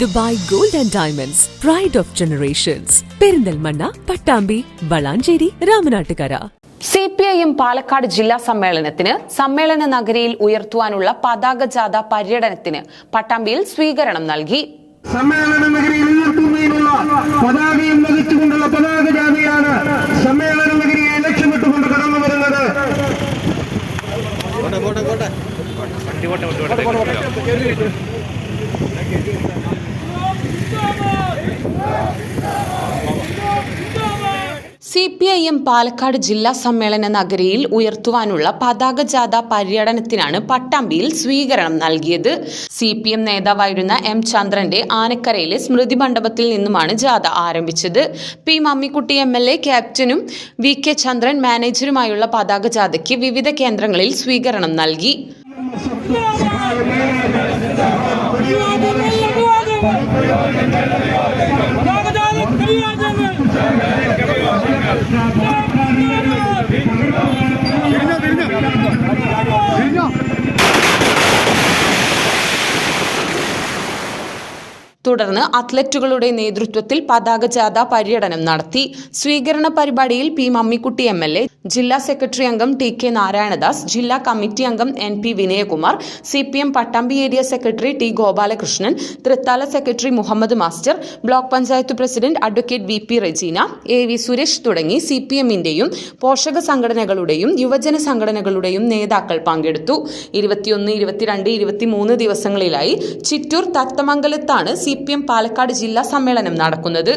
Dubai gold and diamonds pride of generations Perinthalmanna Pattambi Valanchery Ramanattukara. C P I M Palakkad ജില്ലാ സമ്മേളനത്തിന് സമ്മേളന നഗരിയിൽ ഉയർത്തുവാനുള്ള പതാക ജാഥ പര്യടനത്തിന് പട്ടാമ്പിയിൽ സ്വീകരണം നൽകി. സമ്മേളന നഗരിയിൽ ഉയർത്തുന്നതിനുള്ള പതാകയും വഹിച്ചുകൊണ്ടുള്ള പതാക ജാഥയാണ് സമ്മേളന നഗരിയെ ലക്ഷ്യമിട്ടുകൊണ്ട് കടന്നു വരുന്നത്. C P I M Palakkad ജില്ലാ സമ്മേളന നഗരിയിൽ ഉയർത്തുവാനുള്ള പതാക ജാഥ പര്യടനത്തിനാണ് പട്ടാമ്പിയിൽ സ്വീകരണം നൽകിയത്. സി പി എം നേതാവായിരുന്ന എം ചന്ദ്രന്റെ ആനക്കരയിലെ സ്മൃതി മണ്ഡപത്തിൽ നിന്നുമാണ് ജാഥ ആരംഭിച്ചത്. P Mammikutty M L A ക്യാപ്റ്റനും വി കെ ചന്ദ്രൻ മാനേജറുമായുള്ള പതാക ജാഥയ്ക്ക് വിവിധ കേന്ദ്രങ്ങളിൽ സ്വീകരണം നൽകി. തുടർന്ന് അത്ലറ്റുകളുടെ നേതൃത്വത്തിൽ പതാക ജാഥ പര്യടനം നടത്തി. സ്വീകരണ പരിപാടിയിൽ P Mammikutty M L A ജില്ലാ സെക്രട്ടറി അംഗം ടി കെ നാരായണദാസ് ജില്ലാ കമ്മിറ്റി അംഗം N P Vinayakumar C P M Pattambi area secretary T Gopalakrishnan Thrithala secretary Muhammad master block panchayat president advocate V P Regina A V Suresh തുടങ്ങി C P എമ്മിന്റെയും പോഷക സംഘടനകളുടെയും യുവജന സംഘടനകളുടെയും നേതാക്കൾ പങ്കെടുത്തു. ഇരുപത്തിയൊന്ന് ഇരുപത്തിരണ്ട് ഇരുപത്തിമൂന്ന് ദിവസങ്ങളിലായി ചിറ്റൂർ തത്തമംഗലത്താണ് സി പി എം പാലക്കാട് ജില്ലാ സമ്മേളനം നടക്കുന്നത്.